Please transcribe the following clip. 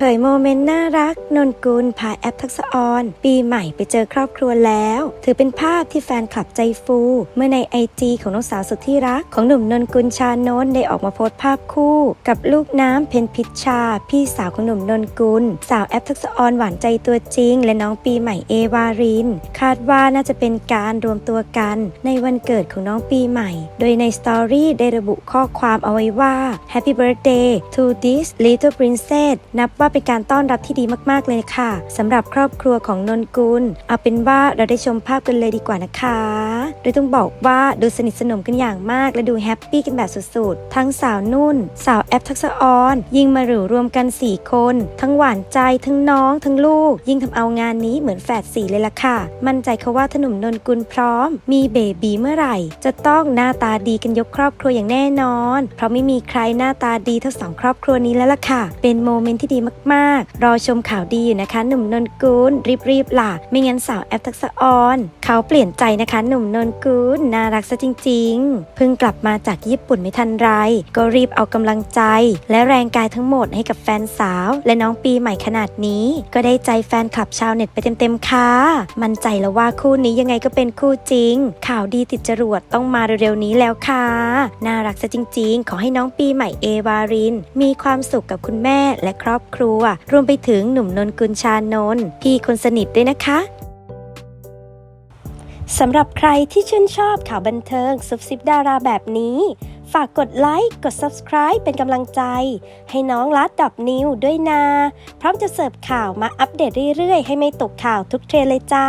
เผยโมเมนต์น่ารัก นนกุลพาแอปทักษะออน ปีใหม่ไปเจอครอบครัวแล้ว ถือเป็นภาพที่แฟนคลับใจฟู เมื่อในไอจีของน้องสาวสุดที่รัก ของหนุ่มนนกุลชานนท์ได้ออกมาโพสต์ภาพคู่ กับลูกน้ำเพนพิชชา พี่สาวของหนุ่มนนกุล สาวแอปทักษะออนหวานใจตัวจริง และน้องปีใหม่เอวาริน คาดว่าน่าจะเป็นการรวมตัวกัน ในวันเกิดของน้องปีใหม่ โดยในสตอรี่ได้ระบุข้อความเอาไว้ว่า Happy birthday to this little princess นับว่าเป็นการต้อนรับที่ดีมาก ๆ เลยค่ะสำหรับครอบครัวของนนกุล เอาเป็นว่าเราได้ชมภาพกันเลยดีกว่านะคะโดยต้องบอกว่าดูสนิทสนมกันอย่างมาก และดูแฮปปี้กันแบบสุดๆ ทั้งสาวนุ่น สาวแอปทักษะออน ยิ่งมาหรูรวมกัน 4 คน ทั้งหวานใจทั้งน้อง ทั้งลูก ยิ่งทำเอางานนี้เหมือนแฝดสี่เลยล่ะค่ะ มั่นใจเขาว่าถนุ่มนนกุลพร้อม มีเบบีเมื่อไหร่ จะต้องหน้าตาดีกันยกครอบครัวอย่างแน่นอน เพราะไม่มีใครหน้าตาดีเท่าสองครอบครัวนี้แล้วล่ะค่ะ เป็นโมเมนต์ที่ดีมากๆ รอชมข่าวดีอยู่นะคะ หนุ่มนนกุลรีบๆล่ะ ไม่งั้นสาวแอปทักษะออน เขาเปลี่ยนใจนะคะ หนุ่มนนกุลน่ารักซะจริง ๆ เพิ่งกลับมาจากญี่ปุ่นไม่ทันไร ก็รีบเอากำลังใจ และแรงกายทั้งหมดให้กับแฟนสาว และน้องปีใหม่ขนาดนี้ ก็ได้ใจแฟนคลับชาวเน็ตไปเต็มๆค่ะมั่นใจแล้วว่าคู่นี้ยังไงก็เป็นคู่จริง ข่าวดีติดจรวดต้องมาเร็วๆนี้แล้วค่ะน่ารักซะจริง ๆ ขอให้น้องปีใหม่เอวาริน มีความสุขกับคุณแม่และครอบครัวรวมไปถึงหนุ่มนนกุลชานนท์พี่คนสนิทด้วยนะคะสำหรับใครที่ชื่นชอบข่าวบันเทิงซุบซิบดาราแบบนี้ ฝากกดไลค์ กด Subscribe เป็นกำลังใจ ให้น้องลัดดับนิวด้วยนะพร้อมจะเสิร์ฟข่าวมาอัปเดตเรื่อยๆ ให้ไม่ตกข่าวทุกเทรนเลยจ้า